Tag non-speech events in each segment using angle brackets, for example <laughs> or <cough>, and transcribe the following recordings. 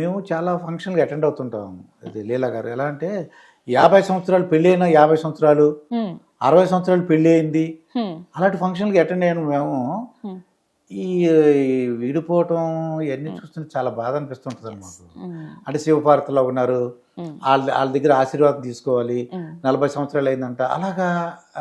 మేము చాలా ఫంక్షన్కి అటెండ్ అవుతుంటాం. ఇది లీలా గారు. ఎలా అంటే యాభై సంవత్సరాలు పెళ్ళి అయినా యాభై సంవత్సరాలు అరవై సంవత్సరాలు పెళ్ళి అయింది. అలాంటి ఫంక్షన్కి అటెండ్ అయ్యాను మేము. ఈ విడిపోవటం ఇవన్నీ చూస్తుంటే చాలా బాధ అనిపిస్తుంటుంది హ్మ్, అంటే శివపార్తలో ఉన్నారు. వాళ్ళ వాళ్ళ దగ్గర ఆశీర్వాదం తీసుకోవాలి. నలభై సంవత్సరాలు అయిందంట. అలాగా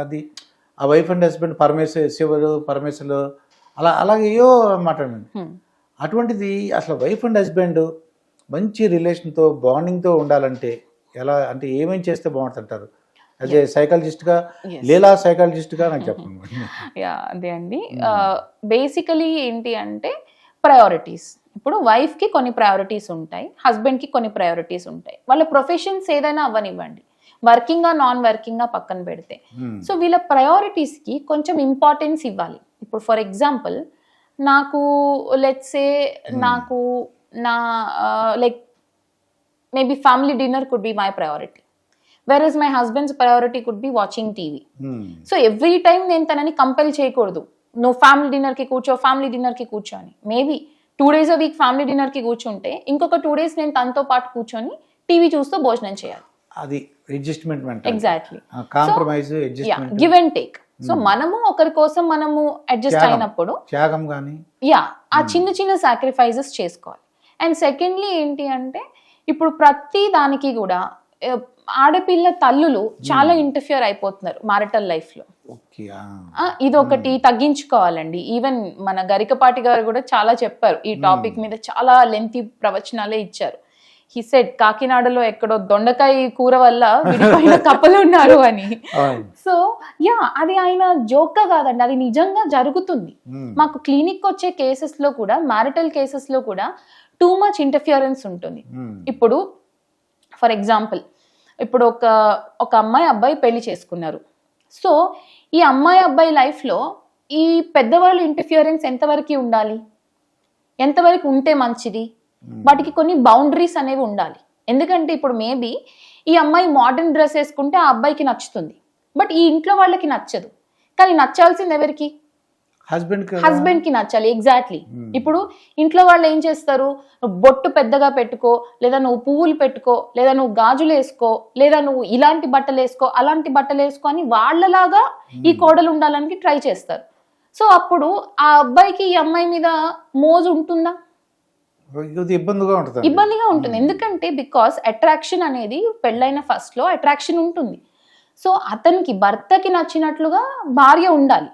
అది ఆ వైఫ్ అండ్ హస్బెండ్ పరమేశ్వర శివుడు పరమేశ్వరులు అలా అలాగే ఏయో మాట్లాడండి. అటువంటిది అసలు వైఫ్ అండ్ హస్బెండ్ మంచి రిలేషన్తో బాండింగ్తో ఉండాలంటే ఎలా అంటే ఏమేం చేస్తే బాగుంటుంటారు యాజ్ ఏ సైకాలజిస్ట్గా. లీలా సైకాలజిస్ట్గా నాకు చెప్పండి. <laughs> యా అదే అండి. బేసికలీ ఏంటి అంటే ప్రయారిటీస్ ఇప్పుడు wife కి కొన్ని ప్రయారిటీస్ ఉంటాయి husband కి కొన్ని ప్రయారిటీస్ ఉంటాయి. వాళ్ళ ప్రొఫెషన్స్ ఏదైనా అవ్వనివ్వండి. వర్కింగా నాన్ వర్కింగ్గా పక్కన పెడితే. Hmm. సో వీళ్ళ ప్రయారిటీస్కి కొంచెం ఇంపార్టెన్స్ ఇవ్వాలి. ఇప్పుడు ఫర్ ఎగ్జాంపుల్ నాకు లెట్సే నాకు నా like maybe family dinner could be my priority where is my husband's priority could be watching TV Hmm. So every time నేను తనని కంపెల్ చేయకూడదు. నువ్వు ఫ్యామిలీ డిన్నర్కి కూర్చో ఫ్యామిలీ డిన్నర్కి కూర్చో అని. Maybe two days a week family డిన్నర్కి కూర్చుంటే ఇంకొక టూ డేస్ నేను తనతో పాటు కూర్చొని టీవీ చూస్తూ భోజనం చేయాలి. అది adjustment meant exactly compromise yeah adjustment give and take so మనము ఒకరి కోసం మనము అడ్జస్ట్. అయినప్పుడు త్యాగం యా ఆ చిన్న చిన్న సాక్రిఫైజెస్ చేసుకోవాలి. అండ్ సెకండ్లీ ఏంటి అంటే ఇప్పుడు ప్రతి దానికి కూడా ఆడపిల్ల తల్లులు చాలా ఇంటర్ఫియర్ అయిపోతున్నారు మారిటల్ లైఫ్లో. ఇది ఒకటి తగ్గించుకోవాలండి. ఈవెన్ మన గరికపాటి గారు కూడా చాలా చెప్పారు ఈ టాపిక్ మీద చాలా లెంతీ ప్రవచనాలే ఇచ్చారు. హీ సెడ్ కాకినాడలో ఎక్కడో దొండకాయ కూర వల్ల విడిపోయిన <laughs> కప్పలు ఉన్నారు అని. సో యా అది ఆయన జోక్గా కాదండి అది నిజంగా జరుగుతుంది. మాకు క్లినిక్ వచ్చే కేసెస్లో కూడా మ్యారిటల్ కేసెస్లో కూడా టూ మచ్ ఇంటర్ఫియరెన్స్ ఉంటుంది. ఇప్పుడు ఫర్ ఎగ్జాంపుల్ ఇప్పుడు ఒక ఒక అమ్మాయి అబ్బాయి పెళ్ళి చేసుకున్నారు. సో ఈ అమ్మాయి అబ్బాయి లైఫ్లో ఈ పెద్దవాళ్ళు ఇంటర్ఫియరెన్స్ ఎంతవరకు ఉండాలి? ఎంతవరకు ఉంటే మంచిది? వాటికి కొన్ని బౌండరీస్ అనేవి ఉండాలి. ఎందుకంటే ఇప్పుడు మేబీ ఈ అమ్మాయి మోడర్న్ డ్రెస్ వేసుకుంటే ఆ అబ్బాయికి నచ్చుతుంది. బట్ ఈ ఇంట్లో వాళ్ళకి నచ్చదు. కానీ నచ్చాల్సింది ఎవరికి? హస్బెండ్ హస్బెండ్కి నచ్చాలి ఎగ్జాక్ట్లీ ఇప్పుడు ఇంట్లో వాళ్ళు ఏం చేస్తారు? నువ్వు బొట్టు పెద్దగా పెట్టుకో లేదా నువ్వు పువ్వులు పెట్టుకో లేదా నువ్వు గాజులు వేసుకో లేదా నువ్వు ఇలాంటి బట్టలు వేసుకో అలాంటి బట్టలు వేసుకో అని వాళ్ళలాగా ఈ కోడలు ఉండాలని ట్రై చేస్తారు. సో అప్పుడు ఆ అబ్బాయికి ఈ అమ్మాయి మీద మోజు ఉంటుందా? ఇబ్బందిగా ఉంటుంది ఇబ్బందిగా ఉంటుంది. ఎందుకంటే బికాస్ అట్రాక్షన్ అనేది పెళ్ళైన ఫస్ట్లో అట్రాక్షన్ ఉంటుంది. సో అతనికి భర్తకి నచ్చినట్లుగా భార్య ఉండాలి.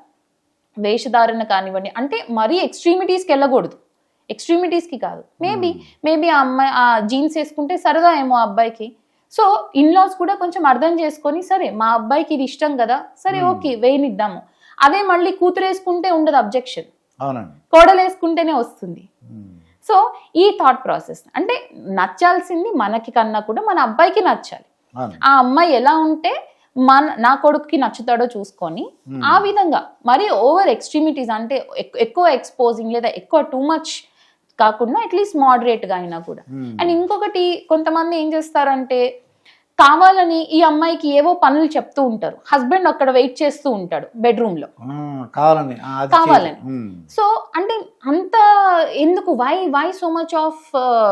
వేషధారణ కానివ్వండి అంటే మరీ ఎక్స్ట్రీమిటీస్కి వెళ్ళకూడదు. ఎక్స్ట్రీమిటీస్కి కాదు. మేబీ మేబీ ఆ అమ్మాయి ఆ జీన్స్ వేసుకుంటే సరదా ఏమో ఆ అబ్బాయికి. సో ఇన్లాస్ కూడా కొంచెం అర్థం చేసుకొని సరే మా అబ్బాయికి ఇది ఇష్టం కదా సరే ఓకే వేయనిద్దాము అదే మళ్ళీ కూతురు వేసుకుంటే ఉండదు అబ్జెక్షన్ కోడలు వేసుకుంటేనే వస్తుంది. సో ఈ థాట్ ప్రాసెస్ అంటే నచ్చాల్సింది మనకి కన్నా కూడా మన అబ్బాయికి నచ్చాలి. ఆ అమ్మాయి ఎలా ఉంటే మన నా కొడుకుకి నచ్చుతాడో చూసుకొని ఆ విధంగా మరి ఓవర్ ఎక్స్ట్రీమిటీస్ అంటే ఎక్- ఎక్కువ ఎక్స్పోజింగ్ లేదా ఎక్కువ టూ మచ్ కాకుండా అట్లీస్ట్ మోడరేట్గా అయినా కూడా. Hmm. అండ్ ఇంకొకటి కొంతమంది ఏం చేస్తారంటే కావాలని ఈ అమ్మాయికి ఏవో పనులు చెప్తూ ఉంటారు. హస్బెండ్ అక్కడ వెయిట్ చేస్తూ ఉంటాడు బెడ్రూమ్లో. కావాలని కావాలని. సో అంటే అంత ఎందుకు? Why why so much of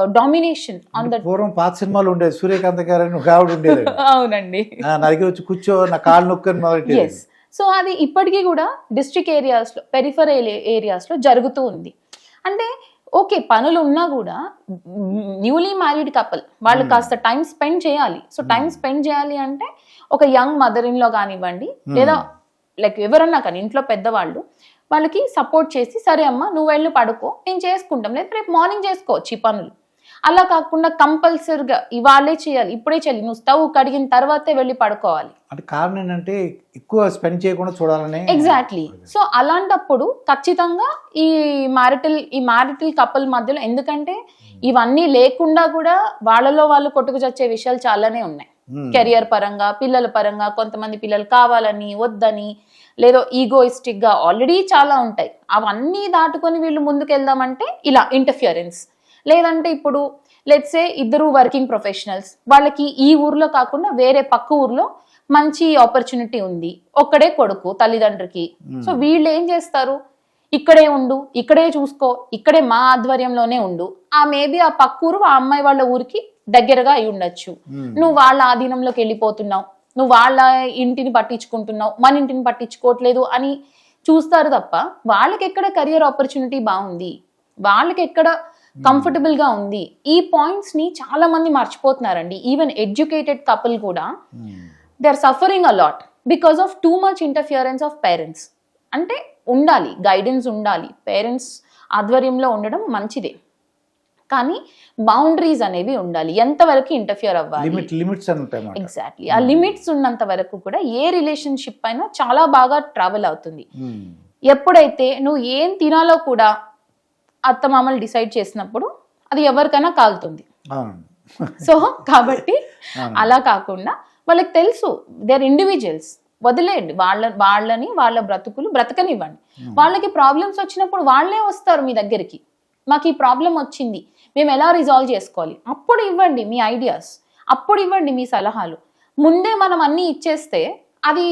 domination on that పూర్వం పాత సినిమాలు ఉండేది సూర్యకాంత్ గారు ఆవిడ ఉండేది. <laughs> అవునండి. నా దగ్గర వచ్చి కూర్చో నా కాళ్ళు నొక్కని ఎస్ సో అది ఇప్పటికీ కూడా డిస్ట్రిక్ట్ ఏరియాస్లో పెరిఫరల్ ఏరియాస్లో జరుగుతూ ఉంది. అంటే ఓకే పనులు ఉన్నా కూడా న్యూలీ మ్యారీడ్ కపుల్ వాళ్ళు కాస్త టైం స్పెండ్ చేయాలి. సో టైం స్పెండ్ చేయాలి అంటే ఒక యంగ్ మదర్ ఇన్లో కానివ్వండి లేదా లైక్ ఎవరన్నా కానీ ఇంట్లో పెద్దవాళ్ళు వాళ్ళకి సపోర్ట్ చేసి సరే అమ్మా నువ్వు వెళ్ళు పడుకో. నేను చేసుకుంటాం. లేదా రేపు మార్నింగ్ చేసుకోవచ్చు ఈ పనులు. అలా కాకుండా కంపల్సరిగా ఇవాళే చేయాలి ఇప్పుడే చేయాలి. నువ్వు స్టవ్ కడిగిన తర్వాతే వెళ్ళి పడుకోవాలి. అంటే కారణం ఏంటంటే ఎక్కువ స్పెండ్ చేయకుండా చూడాలని ఎగ్జాక్ట్లీ సో అలాంటప్పుడు ఖచ్చితంగా ఈ మ్యారిటల్ ఈ మ్యారిటల్ కపుల్ మధ్యలో ఎందుకంటే ఇవన్నీ లేకుండా కూడా వాళ్ళలో వాళ్ళు కొట్టుకు చచ్చే విషయాలు చాలానే ఉన్నాయి. Hmm. కెరియర్ పరంగా పిల్లల పరంగా కొంతమంది పిల్లలు కావాలని వద్దని లేదో ఈగోయిస్టిక్గా ఆల్రెడీ చాలా ఉంటాయి. అవన్నీ దాటుకొని వీళ్ళు ముందుకు వెళ్దామంటే ఇలా ఇంటర్ఫియరెన్స్ లేదంటే ఇప్పుడు లెట్సే ఇద్దరు వర్కింగ్ ప్రొఫెషనల్స్ వాళ్ళకి ఈ ఊర్లో కాకుండా వేరే పక్క ఊర్లో మంచి ఆపర్చునిటీ ఉంది. ఒక్కడే కొడుకు తల్లిదండ్రికి సో వీళ్ళు ఏం చేస్తారు? ఇక్కడే ఉండు ఇక్కడే చూసుకో ఇక్కడే మా ఆధ్వర్యంలోనే ఉండు. ఆ మేబీ ఆ పక్కూరు ఆ అమ్మాయి వాళ్ళ ఊరికి దగ్గరగా అయి ఉండొచ్చు. నువ్వు వాళ్ళ ఆధీనంలోకి వెళ్ళిపోతున్నావు. నువ్వు వాళ్ళ ఇంటిని పట్టించుకుంటున్నావు. మన ఇంటిని పట్టించుకోవట్లేదు అని చూస్తారు తప్ప వాళ్ళకి ఎక్కడ కెరియర్ ఆపర్చునిటీ బాగుంది? వాళ్ళకి ఎక్కడ కంఫర్టబుల్గా ఉంది? ఈ పాయింట్స్ని చాలా మంది మర్చిపోతున్నారండి. ఈవెన్ ఎడ్యుకేటెడ్ కపుల్ కూడా they are suffering a lot because of too much interference of parents అంటే ఉండాలి గైడెన్స్ ఉండాలి. పేరెంట్స్ ఆధ్వర్యంలో ఉండడం మంచిదే. కానీ బౌండరీస్ అనేవి ఉండాలి. ఎంతవరకు ఇంటర్ఫియర్ అవ్వాలి? లిమిట్ లిమిట్స్ ఎగ్జాక్ట్లీ ఆ లిమిట్స్ ఉన్నంత వరకు కూడా ఏ రిలేషన్షిప్ అయినా చాలా బాగా ట్రావెల్ అవుతుంది. Hmm. ఎప్పుడైతే నువ్వు ఏం తినాలో కూడా అత్తమామలు డిసైడ్ చేసినప్పుడు అది ఎవరికైనా కాలుతుంది. సో కాబట్టి అలా కాకుండా వాళ్ళకి తెలుసు దే ఆర్ ఇండివిజువల్స్ వదిలేయండి. వాళ్ళ వాళ్ళని వాళ్ళ బ్రతుకులు బ్రతకనివ్వండి. వాళ్ళకి ప్రాబ్లమ్స్ వచ్చినప్పుడు వాళ్ళే వస్తారు మీ దగ్గరికి. మాకు ఈ ప్రాబ్లం వచ్చింది. మేము ఎలా రిజాల్వ్ చేసుకోవాలి? అప్పుడు ఇవ్వండి మీ ఐడియాస్ అప్పుడు ఇవ్వండి మీ సలహాలు. ముందే మనం అన్ని ఇచ్చేస్తే అది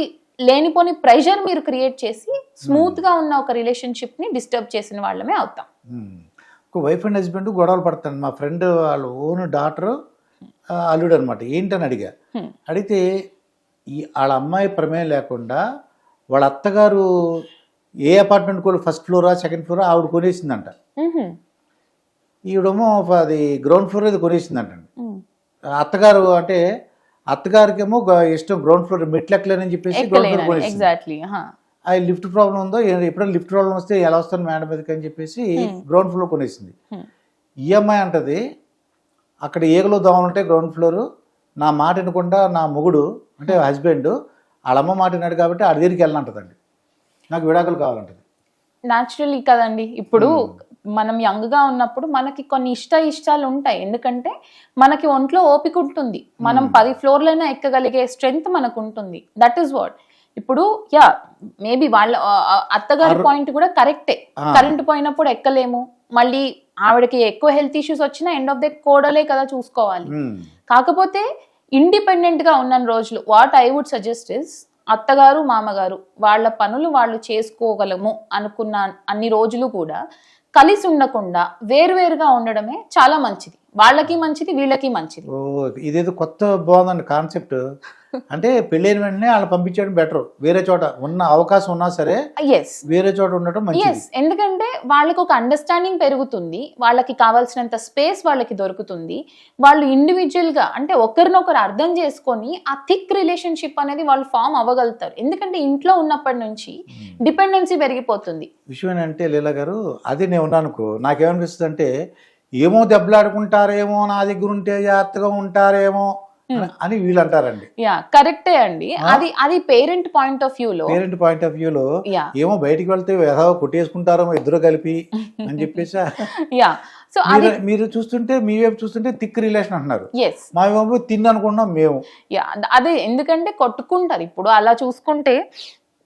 లేనిపోని ప్రెషర్ మీరు క్రియేట్ చేసి స్మూత్గా ఉన్న ఒక రిలేషన్షిప్ని డిస్టర్బ్ చేసిన వాళ్ళమే అవుతాం. ఒక వైఫ్ అండ్ హస్బెండ్ గొడవలు పడతాను. మా ఫ్రెండ్ వాళ్ళ ఓన్ డాటర్ అల్లుడు అనమాట ఏంటని అడిగా. అడిగితే ఈ వాళ్ళ అమ్మాయి ప్రమేయం లేకుండా వాళ్ళ అత్తగారు ఏ అపార్ట్మెంట్ కూడా ఫస్ట్ ఫ్లోరా సెకండ్ ఫ్లోరా ఆవిడ కొనేసిందంట. ఈవిడేమో అది గ్రౌండ్ ఫ్లోర్ అది కొనేసిందంట మ్. అత్తగారు అంటే అత్తగారికేమో ఇష్టం గ్రౌండ్ ఫ్లోర్ మెట్లు ఎక్కలేనని చెప్పేసి గ్రౌండ్ ఫ్లోర్ కొనేసింది. ఆ లిఫ్ట్ ప్రాబ్లం ఉందో ఎప్పుడైనా లిఫ్ట్ ప్రాబ్లం వస్తే ఎలా వస్తాను మేడం మీదకి అని చెప్పేసి గ్రౌండ్ ఫ్లోర్ కొనేసింది. ఈఎంఐ అంటది అక్కడ ఏగలో దోమలు ఉంటాయి గ్రౌండ్ ఫ్లోర్ నా మాట వినకుండా నా మొగుడు అంటే హస్బెండ్ వాళ్ళ అమ్మ మాట విన్నాడు కాబట్టి ఆడి దగ్గరికి వెళ్ళనంటదండి. నాకు విడాకులు కావాలంటది. న్యాచురల్లీ కదండి. ఇప్పుడు మనం యంగ్గా ఉన్నప్పుడు మనకి కొన్ని ఇష్ట ఇష్టాలు ఉంటాయి. ఎందుకంటే మనకి ఒంట్లో ఓపిక ఉంటుంది. మనం పది ఫ్లోర్లైనా ఎక్కగలిగే స్ట్రెంగ్త్ మనకు ఉంటుంది దట్ ఈస్ వాట్ ఇప్పుడు యా మేబీ వాళ్ళ అత్తగారి పాయింట్ కూడా కరెక్టే. కరెంట్ పోయినప్పుడు ఎక్కలేము. మళ్ళీ ఆవిడకి ఎక్కువ హెల్త్ ఇష్యూస్ వచ్చినా ఎండ్ ఆఫ్ ద కోడలే కదా చూసుకోవాలి. ఉమ్, కాకపోతే ఇండిపెండెంట్గా ఉన్న రోజులు what I would suggest is అత్తగారు మామగారు వాళ్ళ పనులు వాళ్ళు చేసుకోగలము అనుకున్న అన్ని రోజులు కూడా కలిసి ఉండకుండా వేరువేరుగా ఉండడమే చాలా మంచిది. వాళ్ళకి మంచిది వీళ్ళకి మంచిది. ఓ ఇదేదో కొత్త బాగుందండి కాన్సెప్ట్ అంటే పెళ్ళైన వెంటనే వాళ్ళు పంపించడం బెటర్ వేరే చోట ఉన్న అవకాశం ఉన్నా సరే వేరే చోట ఉండటం ఎందుకంటే వాళ్ళకి ఒక అండర్స్టాండింగ్ పెరుగుతుంది వాళ్ళకి కావాల్సినంత స్పేస్ వాళ్ళకి దొరుకుతుంది. వాళ్ళు ఇండివిజువల్గా అంటే ఒకరినొకరు అర్థం చేసుకొని ఆ థిక్ రిలేషన్షిప్ అనేది వాళ్ళు ఫామ్ అవ్వగలుగుతారు. ఎందుకంటే ఇంట్లో ఉన్నప్పటి నుంచి డిపెండెన్సీ పెరిగిపోతుంది. విషయం ఏంటంటే లీలా గారు అది నేను ఉన్నానుకో నాకేమనిపిస్తుంది అంటే ఏమో దెబ్బలాడుకుంటారేమో నా దగ్గర ఉంటే జాగ్రత్తగా ఉంటారేమో అని- అని వీళ్ళు అంటారండి యా కరెక్టే అండి. అది అది పేరెంట్ పాయింట్ ఆఫ్ వ్యూ లో పేరెంట్ పాయింట్ ఆఫ్ వ్యూలో యా. ఏమో బయటికి వెళ్తే ఏదో కొట్టేసుకుంటారో ఇద్దరు కలిపి అని చెప్పేసి. <laughs> యా. సో అది మీరు చూస్తుంటే మీ వైపు చూస్తుంటే థిక్ రిలేషన్ అంటున్నారు. మా వైపు తిన్న అనుకుంటున్నాం మేము. యా అదే ఎందుకంటే కొట్టుకుంటారు. ఇప్పుడు అలా చూసుకుంటే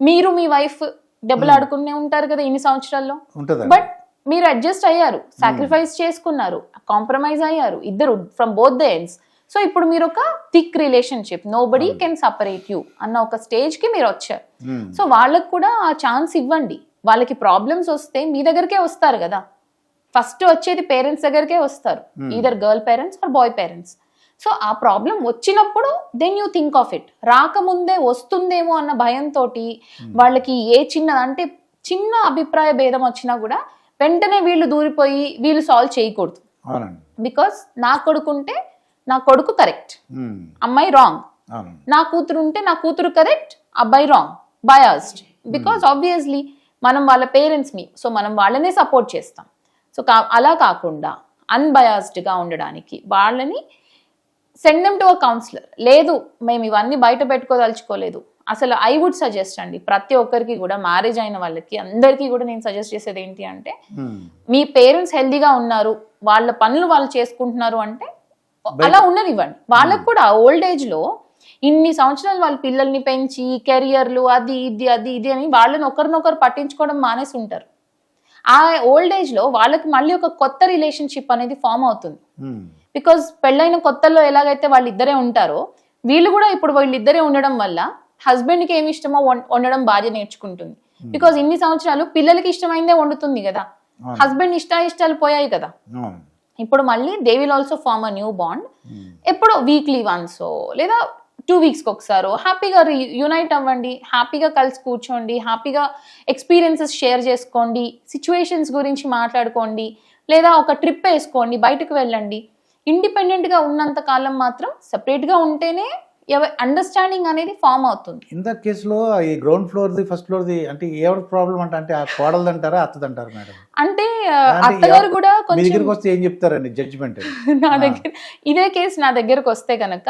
మీరు మీ వైఫ్ దెబ్బలాడుకునే ఉంటారు కదా ఇన్ని సంవత్సరాల్లో. బట్ మీరు అడ్జస్ట్ అయ్యారు. సాక్రిఫైస్ చేసుకున్నారు. కాంప్రమైజ్ అయ్యారు. ఇద్దరు from both the ends so ఇప్పుడు మీరు ఒక thick relationship nobody can separate you అన్న ఒక స్టేజ్కి మీరు వచ్చారు. సో వాళ్ళకు కూడా ఆ ఛాన్స్ ఇవ్వండి. వాళ్ళకి ప్రాబ్లమ్స్ వస్తే మీ దగ్గరికే వస్తారు కదా. ఫస్ట్ వచ్చేది పేరెంట్స్ దగ్గరికే వస్తారు. Either girl parents or boy parents so ఆ ప్రాబ్లం వచ్చినప్పుడు then you think of it రాకముందే వస్తుందేమో అన్న భయంతో వాళ్ళకి ఏ చిన్న అంటే చిన్న అభిప్రాయ భేదం వచ్చినా కూడా వెంటనే వీళ్ళు దూరిపోయి వీళ్ళు సాల్వ్ చేయకూడదు. బికాస్ నా కొడుకుంటే నా కొడుకు కరెక్ట్. ఉమ్, అమ్మాయి రాంగ్ నా కూతురు ఉంటే నా కూతురు కరెక్ట్ అబ్బాయి రాంగ్ బయాస్డ్ బికాస్ ఆబ్వియస్లీ మనం వాళ్ళ పేరెంట్స్ని సో మనం వాళ్ళనే సపోర్ట్ చేస్తాం. సో అలా కాకుండా unbiased గా ఉండడానికి వాళ్ళని send them to a counsellor లేదు మేము ఇవన్నీ బయట పెట్టుకోదలుచుకోలేదు. అసలు ఐ వుడ్ సజెస్ట్ అండి ప్రతి ఒక్కరికి కూడా మ్యారేజ్ అయిన వాళ్ళకి అందరికీ కూడా నేను సజెస్ట్ చేసేది ఏంటి అంటే ఉమ్, మీ పేరెంట్స్ హెల్దీగా ఉన్నారు వాళ్ళ పనులు వాళ్ళు చేసుకుంటున్నారు అంటే అలా ఉండనివ్వండి వాళ్ళకు కూడా ఓల్డ్ ఏజ్లో ఇన్ని సంవత్సరాలు వాళ్ళ పిల్లల్ని పెంచి కెరియర్లు అది ఇది అది ఇది అని వాళ్ళని ఒకరినొకరు పట్టించుకోవడం మానేసి ఉంటారు ఆ ఓల్డ్ ఏజ్లో వాళ్ళకి మళ్ళీ ఒక కొత్త రిలేషన్షిప్ అనేది ఫామ్ అవుతుంది. బికాజ్ పెళ్ళైన కొత్తలో ఎలాగైతే వాళ్ళిద్దరే ఉంటారో వీళ్ళు కూడా ఇప్పుడు వీళ్ళిద్దరే ఉండడం వల్ల హస్బెండ్కి ఏమి ఇష్టమో వండడం భార్య నేర్చుకుంటుంది. బికాజ్ ఇన్ని సంవత్సరాలు పిల్లలకి ఇష్టమైందే వండుతుంది కదా. హస్బెండ్ ఇష్ట ఇష్టాలు పోయాయి కదా. ఇప్పుడు మళ్ళీ they will also form a new bond ఎప్పుడో వీక్లీ వన్స్ లేదా టూ వీక్స్కి ఒకసారో హ్యాపీగా యునైట్ అవ్వండి హ్యాపీగా కలిసి కూర్చోండి హ్యాపీగా ఎక్స్పీరియన్సెస్ షేర్ చేసుకోండి సిచ్యువేషన్స్ గురించి మాట్లాడుకోండి లేదా ఒక ట్రిప్ వేసుకోండి బయటకు వెళ్ళండి. ఇండిపెండెంట్గా ఉన్నంత కాలం మాత్రం సపరేట్గా ఉంటేనే అండర్స్టాండింగ్ అనేది ఫామ్ అవుతుంది. ఇంత కేసులో ఈ గ్రౌండ్ ఫ్లోర్ది ఫస్ట్ ఫ్లోర్ది అంటే ఎవరి ప్రాబ్లం అంటే అంటే ఆ కోడలు అంటారా అత్తది అంటారు మేడం అంటే అత్తగారు కూడా కొంచెం దగ్గరికి వస్తే ఏం చెప్తారండి జడ్జిమెంట్ <laughs> నా దగ్గర ఇదే కేసు నా దగ్గరకు వస్తే కనుక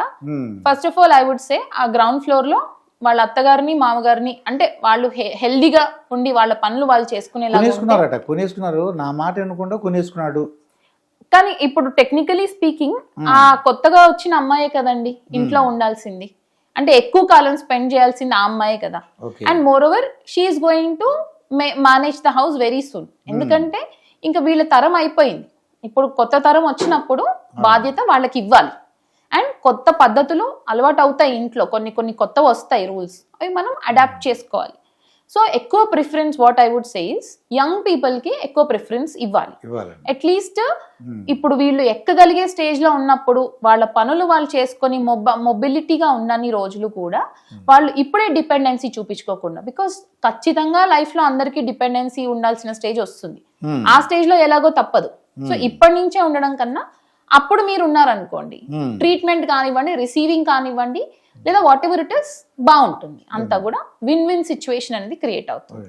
first of all I would say ఆ గ్రౌండ్ ఫ్లోర్లో వాళ్ళ అత్తగారిని మామగారిని అంటే వాళ్ళు హెల్దీగా ఉండి వాళ్ళ పనులు వాళ్ళు చేసుకునేలాగా ఉంటే- కొనేసుకున్నారట కొనేసుకున్నారు. నా మాట వినకుండా కొనేసుకున్నాడు. కానీ ఇప్పుడు టెక్నికలీ స్పీకింగ్ ఆ కొత్తగా వచ్చిన అమ్మాయే కదండి ఇంట్లో ఉండాల్సింది. అంటే ఎక్కువ కాలం స్పెండ్ చేయాల్సింది ఆ అమ్మాయే కదా. And more over she is going to manage the house very soon ఎందుకంటే ఇంకా వీళ్ళ తరం అయిపోయింది. ఇప్పుడు కొత్త తరం వచ్చినప్పుడు బాధ్యత వాళ్ళకి ఇవ్వాలి. అండ్ కొత్త పద్ధతులు అలవాటు అవుతాయి ఇంట్లో. కొన్ని కొన్ని కొత్త వస్తాయి రూల్స్ అవి మనం అడాప్ట్ చేసుకోవాలి. సో ఎక్కువ preference what I would says young పీపుల్కి ఎక్కువ ప్రిఫరెన్స్ ఇవ్వాలి. అట్లీస్ట్ ఇప్పుడు వీళ్ళు ఎక్కగలిగే స్టేజ్లో ఉన్నప్పుడు వాళ్ళ పనులు వాళ్ళు చేసుకొని మొబ మొబిలిటీగా ఉన్నన్ని రోజులు కూడా వాళ్ళు ఇప్పుడే డిపెండెన్సీ చూపించుకోకుండా బికాస్ ఖచ్చితంగా లైఫ్లో అందరికీ డిపెండెన్సీ ఉండాల్సిన స్టేజ్ వస్తుంది. Hmm. ఆ స్టేజ్లో ఎలాగో తప్పదు. సో ఇప్పటి నుంచే ఉండడం కన్నా అప్పుడు మీరు ఉన్నారనుకోండి Hmm. ట్రీట్మెంట్ కానివ్వండి రిసీవింగ్ కానివ్వండి లేదా వాట్ ఎవర్ ఇట్ ఇస్ బాగుంటుంది. అంతా కూడా విన్ విన్ సిచ్యువేషన్ అనేది క్రియేట్ అవుతుంది.